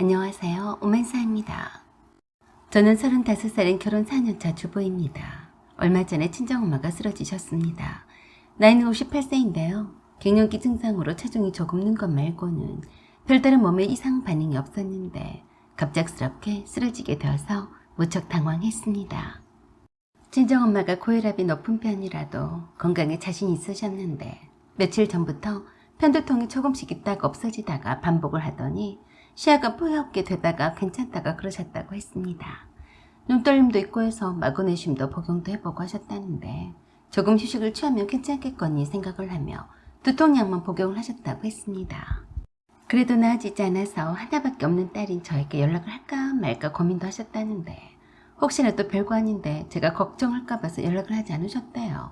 안녕하세요. 오만사입니다. 저는 35살인 결혼 4년차 주부입니다. 얼마 전에 친정엄마가 쓰러지셨습니다. 나이는 58세인데요. 갱년기 증상으로 체중이 조금 는 것 말고는 별다른 몸에 이상 반응이 없었는데 갑작스럽게 쓰러지게 되어서 무척 당황했습니다. 친정엄마가 고혈압이 높은 편이라도 건강에 자신 있으셨는데 며칠 전부터 편두통이 조금씩 있다가 없어지다가 반복을 하더니 시야가 뿌옇게 되다가 괜찮다가 그러셨다고 했습니다. 눈떨림도 있고 해서 마그네슘도 복용도 해보고 하셨다는데 조금 휴식을 취하면 괜찮겠거니 생각을 하며 두통약만 복용을 하셨다고 했습니다. 그래도 나아지지 않아서 하나밖에 없는 딸인 저에게 연락을 할까 말까 고민도 하셨다는데 혹시나 또 별거 아닌데 제가 걱정할까 봐서 연락을 하지 않으셨대요.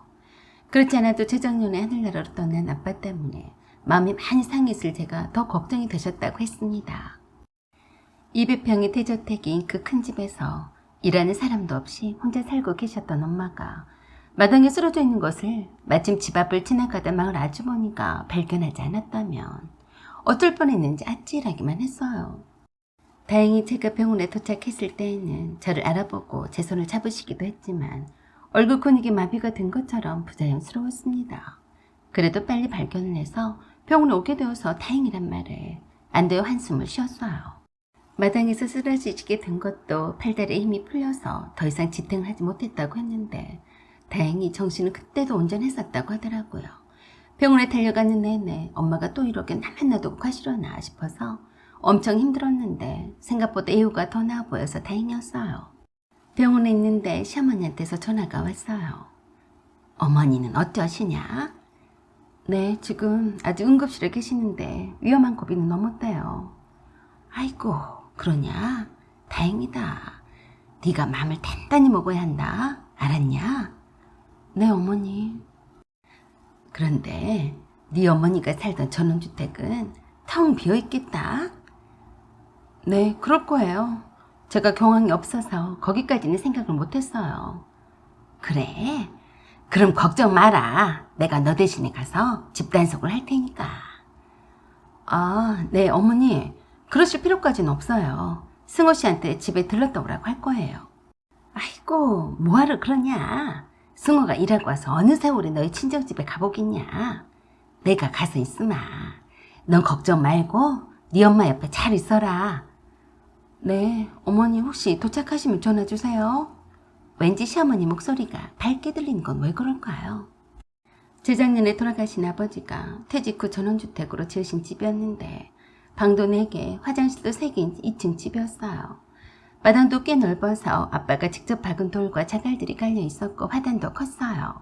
그렇지 않아도 재작년에 하늘나라로 떠난 아빠 때문에 마음이 많이 상했을 제가 더 걱정이 되셨다고 했습니다. 200평의 대저택인 그 큰 집에서 일하는 사람도 없이 혼자 살고 계셨던 엄마가 마당에 쓰러져 있는 것을 마침 집 앞을 지나가다 마을 아주머니가 발견하지 않았다면 어쩔 뻔했는지 아찔하기만 했어요. 다행히 제가 병원에 도착했을 때에는 저를 알아보고 제 손을 잡으시기도 했지만 얼굴 근육이 마비가 된 것처럼 부자연스러웠습니다. 그래도 빨리 발견을 해서 병원에 오게 되어서 다행이란 말에 안 돼요 한숨을 쉬었어요. 마당에서 쓰러지게 된 것도 팔다리에 힘이 풀려서 더 이상 지탱을 하지 못했다고 했는데 다행히 정신은 그때도 온전했었다고 하더라고요. 병원에 달려가는 내내 엄마가 또 이렇게 나만 놔두고 가시려나 싶어서 엄청 힘들었는데 생각보다 이유가 더 나아 보여서 다행이었어요. 병원에 있는데 시어머니한테서 전화가 왔어요. 어머니는 어떠시냐? 네, 지금 아직 응급실에 계시는데 위험한 고비는 넘었대요. 아이고, 그러냐? 다행이다. 네가 마음을 단단히 먹어야 한다. 알았냐? 네, 어머니. 그런데 네 어머니가 살던 전원주택은 텅 비어 있겠다. 네, 그럴 거예요. 제가 경황이 없어서 거기까지는 생각을 못했어요. 그래? 그럼 걱정 마라. 내가 너 대신에 가서 집단속을 할 테니까. 아, 네, 어머니. 그러실 필요까지는 없어요. 승호 씨한테 집에 들렀다 오라고 할 거예요. 아이고, 뭐하러 그러냐. 승호가 일하고 와서 어느 세월에 너희 친정집에 가보겠냐. 내가 가서 있으마. 넌 걱정 말고 네 엄마 옆에 잘 있어라. 네, 어머니 혹시 도착하시면 전화 주세요. 왠지 시어머니 목소리가 밝게 들리는 건 왜 그럴까요? 재작년에 돌아가신 아버지가 퇴직 후 전원주택으로 지으신 집이었는데 방도 4개, 화장실도 3개인 2층 집이었어요. 마당도 꽤 넓어서 아빠가 직접 박은 돌과 자갈들이 깔려 있었고 화단도 컸어요.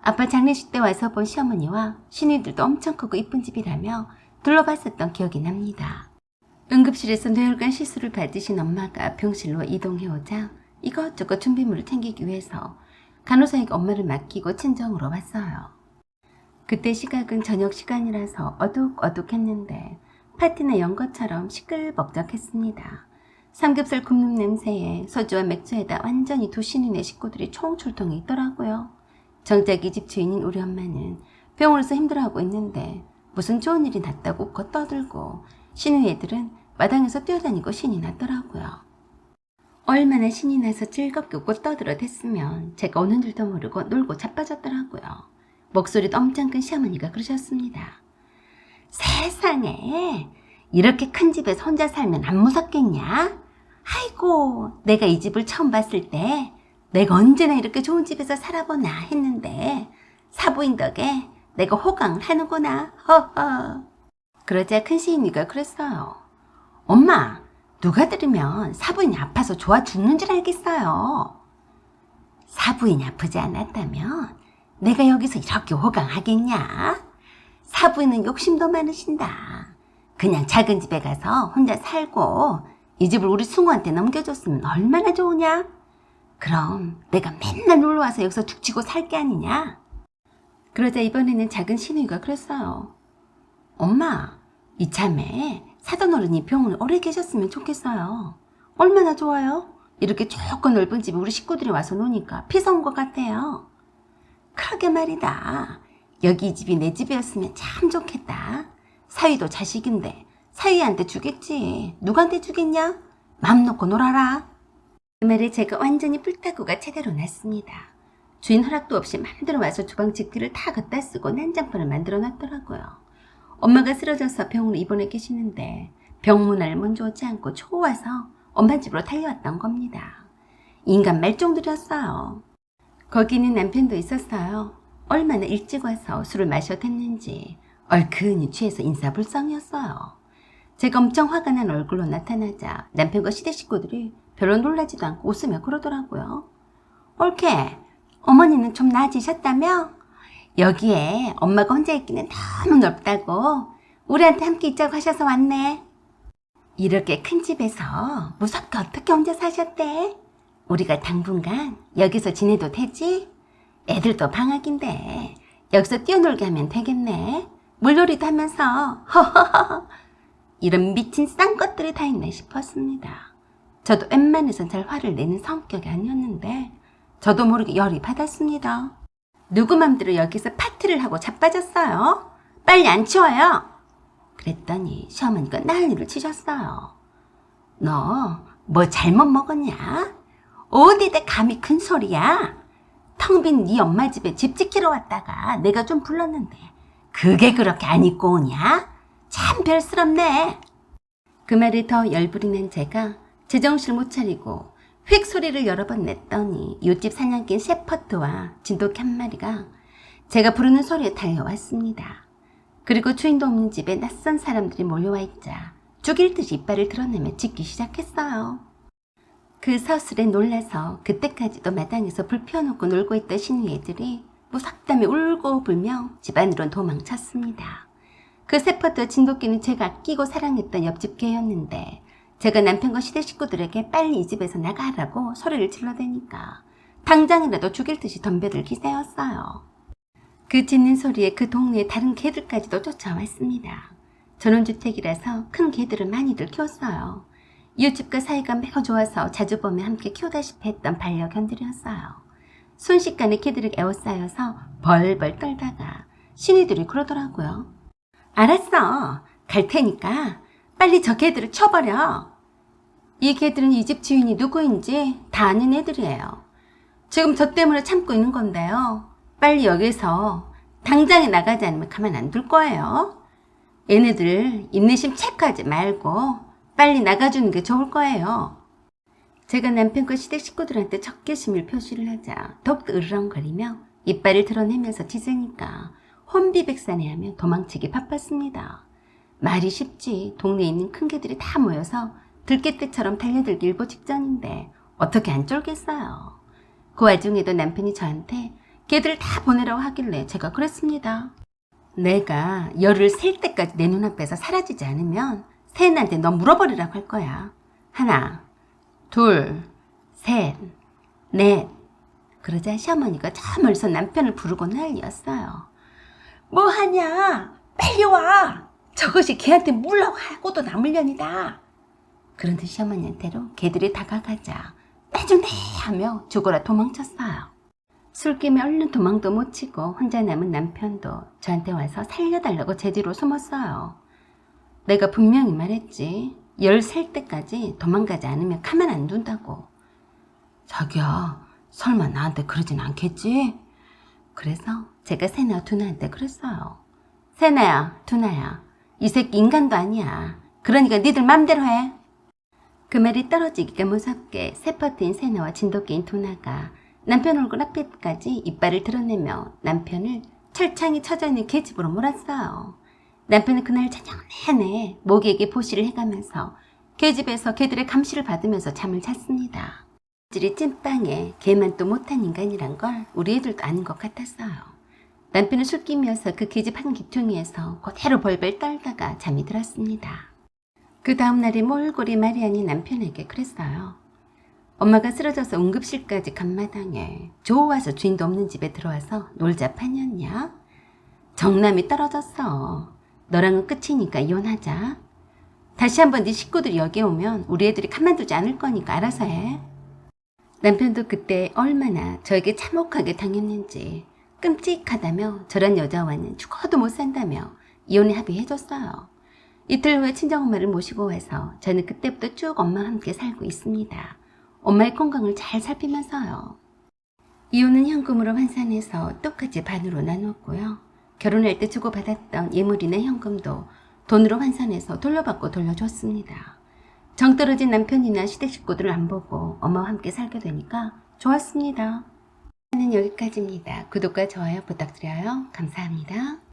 아빠 장례식 때 와서 본 시어머니와 시누이들도 엄청 크고 이쁜 집이라며 둘러봤었던 기억이 납니다. 응급실에서 뇌혈관 시술을 받으신 엄마가 병실로 이동해오자 이것저것 준비물을 챙기기 위해서 간호사에게 엄마를 맡기고 친정으로 왔어요. 그때 시각은 저녁 시간이라서 어둑어둑했는데 파티나 연것처럼 시끌벅적했습니다. 삼겹살 굽는 냄새에 소주와 맥주에다 완전히 도시인의 식구들이 총출동해 있더라고요. 정작 이 집 주인인 우리 엄마는 병원에서 힘들어하고 있는데 무슨 좋은 일이 났다고 웃고 떠들고 신우 애들은 마당에서 뛰어다니고 신이 났더라고요. 얼마나 신이 나서 즐겁게 웃고 떠들어댔으면 제가 오는 줄도 모르고 놀고 자빠졌더라고요. 목소리도 엄청 큰 시어머니가 그러셨습니다. 세상에 이렇게 큰 집에서 혼자 살면 안 무섭겠냐? 아이고 내가 이 집을 처음 봤을 때 내가 언제나 이렇게 좋은 집에서 살아보나 했는데 사부인 덕에 내가 호강을 하는구나. 허허. 그러자 큰 시인이가 그랬어요. 엄마 누가 들으면 사부인이 아파서 좋아 죽는 줄 알겠어요? 사부인이 아프지 않았다면 내가 여기서 이렇게 호강하겠냐 사부인은 욕심도 많으신다 그냥 작은 집에 가서 혼자 살고 이 집을 우리 승우한테 넘겨줬으면 얼마나 좋으냐? 그럼 내가 맨날 놀러와서 여기서 죽치고 살 게 아니냐? 그러자 이번에는 작은 신우이가 그랬어요. 엄마, 이참에 사돈 어른이 병원에 오래 계셨으면 좋겠어요. 얼마나 좋아요? 이렇게 좁고 넓은 집에 우리 식구들이 와서 노니까 피서온 것 같아요. 그러게 말이다. 여기 이 집이 내 집이었으면 참 좋겠다. 사위도 자식인데 사위한테 주겠지. 누구한테 주겠냐? 맘 놓고 놀아라. 그 말에 제가 완전히 뿔따구가 제대로 났습니다. 주인 허락도 없이 맘대로 와서 주방 집기를 다 걷다 쓰고 난장판을 만들어 놨더라고요. 엄마가 쓰러져서 병원에 입원해 계시는데 병문안을 먼저 오지 않고 초와서 엄마 집으로 달려왔던 겁니다. 인간 말종들이었어요. 거기는 남편도 있었어요. 얼마나 일찍 와서 술을 마셔댔는지 얼큰이 취해서 인사불성이었어요. 제가 엄청 화가 난 얼굴로 나타나자 남편과 시댁 식구들이 별로 놀라지도 않고 웃으며 그러더라고요. 옳게 어머니는 좀 나아지셨다며? 여기에 엄마가 혼자 있기는 너무 넓다고 우리한테 함께 있자고 하셔서 왔네. 이렇게 큰 집에서 무섭게 어떻게 혼자 사셨대? 우리가 당분간 여기서 지내도 되지? 애들도 방학인데 여기서 뛰어놀게 하면 되겠네. 물놀이도 하면서 허허허 이런 미친 쌍것들이 다 있나 싶었습니다. 저도 웬만해선 잘 화를 내는 성격이 아니었는데 저도 모르게 열이 받았습니다. 누구 맘대로 여기서 파티를 하고 자빠졌어요? 빨리 안 치워요. 그랬더니 시어머니가 난리를 치셨어요. 너 뭐 잘못 먹었냐? 어디다 감히 큰 소리야? 텅 빈 네 엄마 집에 집 지키러 왔다가 내가 좀 불렀는데 그게 그렇게 안 입고 오냐? 참 별스럽네. 그 말에 더 열불이 난 제가 제정신을 못 차리고 휙 소리를 여러 번 냈더니 요집 사냥꾼 셰퍼트와 진돗개 한 마리가 제가 부르는 소리에 달려왔습니다. 그리고 주인도 없는 집에 낯선 사람들이 몰려와 있자 죽일 듯이 이빨을 드러내며 짖기 시작했어요. 그 서술에 놀라서 그때까지도 마당에서 불 피워놓고 놀고 있던 시누이들이 무섭다며 울고 불며 집 안으로 도망쳤습니다. 그 세퍼트 진돗개는 제가 아끼고 사랑했던 옆집 개였는데 제가 남편과 시대 식구들에게 빨리 이 집에서 나가라고 소리를 질러대니까 당장이라도 죽일 듯이 덤벼들 기세였어요. 그 짖는 소리에 그 동네의 다른 개들까지도 쫓아왔습니다. 전원주택이라서 큰 개들을 많이들 키웠어요. 이웃집과 사이가 매우 좋아서 자주 보며 함께 키우다시피 했던 반려견들이었어요. 순식간에 개들을 에워싸여서 벌벌 떨다가 신이들이 그러더라고요. 알았어. 갈 테니까 빨리 저 개들을 쳐버려. 이 개들은 이 집 주인이 누구인지 다 아는 애들이에요. 지금 저 때문에 참고 있는 건데요. 빨리 여기서 당장에 나가지 않으면 가만 안 둘 거예요. 얘네들 인내심 체크하지 말고 빨리 나가주는 게 좋을 거예요. 제가 남편과 시댁 식구들한테 적개심을 표시를 하자 더욱 으르렁거리며 이빨을 드러내면서 짖으니까 혼비백산해하며 도망치기 바빴습니다. 말이 쉽지 동네에 있는 큰 개들이 다 모여서 들깨떼처럼 달려들기 일보 직전인데 어떻게 안 쫄겠어요. 그 와중에도 남편이 저한테 개들 다 보내라고 하길래 제가 그랬습니다. 내가 열을 셀 때까지 내 눈앞에서 사라지지 않으면 세인한테 너 물어버리라고 할 거야. 하나, 둘, 셋, 넷. 그러자 시어머니가 저 멀리서 남편을 부르고 난리였어요. 뭐 하냐? 빨리 와! 저것이 걔한테 물라고 하고도 남을 년이다. 그런데 시어머니한테로 개들이 다가가자 빼주네 하며 죽어라 도망쳤어요. 술김에 얼른 도망도 못 치고 혼자 남은 남편도 저한테 와서 살려달라고 제 뒤로 숨었어요. 내가 분명히 말했지. 열셀 때까지 도망가지 않으면 가만 안 둔다고. 자기야, 설마 나한테 그러진 않겠지? 그래서 제가 세나 두나한테 그랬어요. 세나야, 두나야, 이 새끼 인간도 아니야. 그러니까 니들 맘대로 해. 그 말이 떨어지기가 무섭게 세퍼트인 세나와 진돗개인 두나가 남편 얼굴 앞에까지 이빨을 드러내며 남편을 철창이 쳐져 있는 계집으로 몰았어요. 남편은 그날 저녁 내내 모기에게 보시를 해가면서 계집에서 개들의 감시를 받으면서 잠을 잤습니다. 질이 찐빵에 개만 또 못한 인간이란 걸 우리 애들도 아는 것 같았어요. 남편은 술김이어서 그 계집 한 귀퉁이에서 그대로 벌벌 떨다가 잠이 들었습니다. 그 다음날에 몰골이 마리안이 남편에게 그랬어요. 엄마가 쓰러져서 응급실까지 간 마당에 좋아서 주인도 없는 집에 들어와서 놀자 판이었냐? 정남이 떨어졌어. 너랑은 끝이니까 이혼하자. 다시 한번 네 식구들이 여기 오면 우리 애들이 가만두지 않을 거니까 알아서 해. 남편도 그때 얼마나 저에게 참혹하게 당했는지 끔찍하다며 저런 여자와는 죽어도 못 산다며 이혼에 합의해줬어요. 이틀 후에 친정엄마를 모시고 와서 저는 그때부터 쭉 엄마와 함께 살고 있습니다. 엄마의 건강을 잘 살피면서요. 이혼은 현금으로 환산해서 똑같이 반으로 나눴고요. 결혼할 때 주고받았던 예물이나 현금도 돈으로 환산해서 돌려받고 돌려줬습니다. 정 떨어진 남편이나 시댁 식구들을 안 보고 엄마와 함께 살게 되니까 좋았습니다. 는 여기까지입니다. 구독과 좋아요 부탁드려요. 감사합니다.